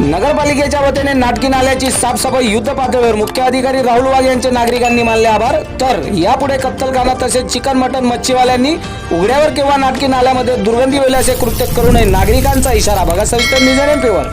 नगरपालिकेच्या वतीने नाटकी नाल्याची साफसफाई युद्ध पातळीवर मुख्य अधिकारी राहुल वाघ यांचे नागरिकांनी मानले आभार. तर यापुढे कत्तलखाना तसेच चिकन मटन मच्छीवाल्यांनी उघड्यावर किंवा नाटकी नाल्यामध्ये दुर्गंधी होईल असे कृत्य करू नये. नागरिकांचा इशारा बघा. सविस्तर निजन पेवर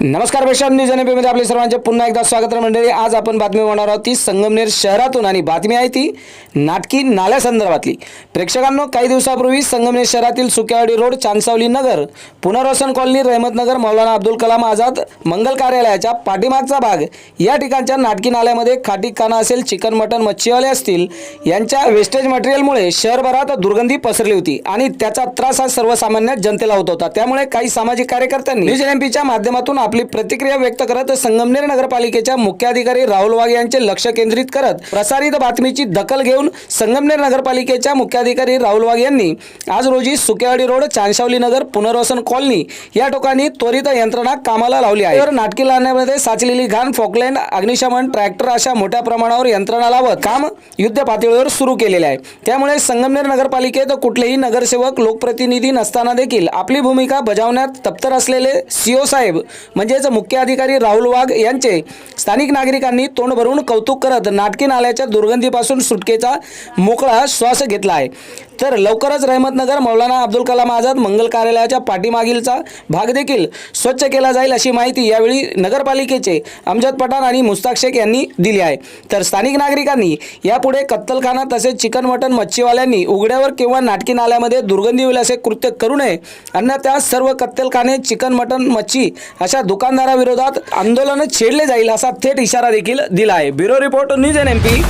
नमस्कार पेशांत न्यूज आणि मध्ये आपले सर्वांचे पुन्हा एकदा स्वागत मंडळी. आज आपण बातमी होणार आहोत ती संगमनेर शहरातून आणि बातमी आहे ती नाटकी नाल्यासंदर्भातली प्रेक्षकांनो काही दिवसापूर्वी संगमनेर शहरातील सुक्यावाडी रोड चांदसावली नगर पुनर्वसन कॉलनी रहमतनगर मौलाना अब्दुल कलाम आझाद मंगल कार्यालयाच्या पाठीमागचा भाग या ठिकाणच्या नाटकी नाल्यामध्ये खाटीखाना असेल चिकन मटन मच्छीवाले असतील यांच्या वेस्टेज मटेरियलमुळे शहरभरात दुर्गंधी पसरली होती आणि त्याचा त्रास हा सर्वसामान्य जनतेला होत होता. त्यामुळे काही सामाजिक कार्यकर्त्यांनी न्यूज एमपीच्या माध्यमातून आपली प्रतिक्रिया व्यक्त करत संगमनेर नगरपालिकेच्या मुख्याधिकारी राहुल वाघ यांचे लक्ष केंद्रित करत प्रसारित बातमीची दखल घेऊन संगमनेर नगरपालिकेच्या मुख्याधिकारी राहुल वाघ यांनी आज रोजी सुकेवाडी रोड चांदशावली नगर पुनर्वसन कॉलनी या ठिकाणी त्वरित यंत्रणा कामाला लावली आहे. तर नाटकी लावण्यामध्ये साचलेली घाण फोकलँड अग्निशमन ट्रॅक्टर अशा मोठ्या प्रमाणावर यंत्रणा लावत काम युद्ध पातळीवर सुरू केलेले आहे. त्यामुळे संगमनेर नगरपालिकेत कुठलेही नगरसेवक लोकप्रतिनिधी नसताना देखील आपली भूमिका बजावण्यात तप्तर असलेले सीओ साहेब म्हणजेच मुख्य अधिकारी राहुल वाघ यांचे स्थानिक नागरिकांनी तोंड भरून कौतुक करत नाटकी नाल्याच्या दुर्गंधीपासून सुटकेचा मोकळा श्वास घेतला आहे. तर लवकरच रहमतनगर मौलाना अब्दुल कलाम आझाद मंगल कार्यालयाच्या पाठीमागीलचा भाग देखील स्वच्छ केला जाईल अशी माहिती यावेळी नगरपालिकेचे अमजद पठाण आणि मुस्ताक शेख यांनी दिली आहे. तर स्थानिक नागरिकांनी यापुढे कत्तलखाना तसेच चिकन मटन मच्छीवाल्यांनी उघड्यावर किंवा नाटकी नाल्यामध्ये दुर्गंधी होईल असे कृत्य करू नये. अन्यथा सर्व कत्तलखाने चिकन मटन मच्छी अशा दुकानदाराविरोधात आंदोलन छेडले जाईल असा थेट इशारा देखील दिला आहे. Bureau report news N M P.